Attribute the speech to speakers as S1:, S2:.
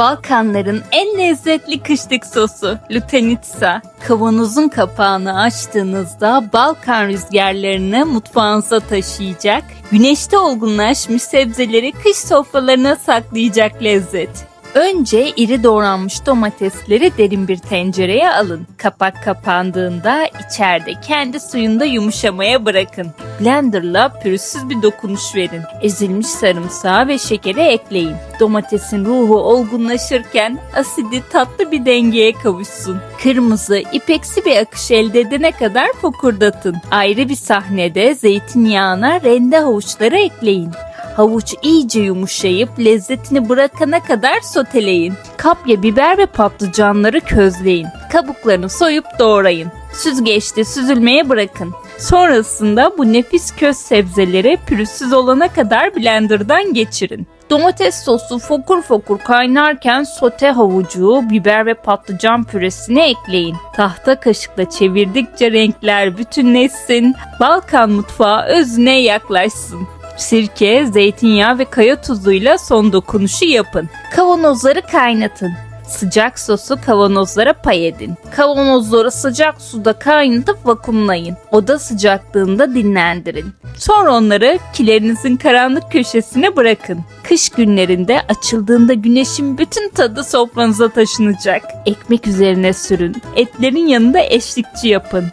S1: Balkanların en lezzetli kışlık sosu lutenitsa. Kavanozun kapağını açtığınızda Balkan rüzgarlarını mutfağınıza taşıyacak, güneşte olgunlaşmış sebzeleri kış sofralarına saklayacak lezzet. Önce iri doğranmış domatesleri derin bir tencereye alın. Kapak kapandığında içeride kendi suyunda yumuşamaya bırakın. Blenderla pürüzsüz bir dokunuş verin. Ezilmiş sarımsağı ve şekeri ekleyin. Domatesin ruhu olgunlaşırken asidi tatlı bir dengeye kavuşsun. Kırmızı, ipeksi bir akış elde edene kadar fokurdatın. Ayrı bir sahnede zeytinyağına rende havuçları ekleyin. Havuç iyice yumuşayıp lezzetini bırakana kadar soteleyin. Kapya biber ve patlıcanları közleyin. Kabuklarını soyup doğrayın. Süzgeçte süzülmeye bırakın. Sonrasında bu nefis köz sebzeleri pürüzsüz olana kadar blenderdan geçirin. Domates sosu fokur fokur kaynarken sote havucu, biber ve patlıcan püresini ekleyin. Tahta kaşıkla çevirdikçe renkler bütünleşsin, Balkan mutfağı özüne yaklaşsın. Sirke, zeytinyağı ve kaya tuzuyla son dokunuşu yapın. Kavanozları kaynatın. Sıcak sosu kavanozlara pay edin. Kavanozları sıcak suda kaynatıp vakumlayın. Oda sıcaklığında dinlendirin. Sonra onları kilerinizin karanlık köşesine bırakın. Kış günlerinde açıldığında güneşin bütün tadı sofranıza taşınacak. Ekmek üzerine sürün. Etlerin yanında eşlikçi yapın.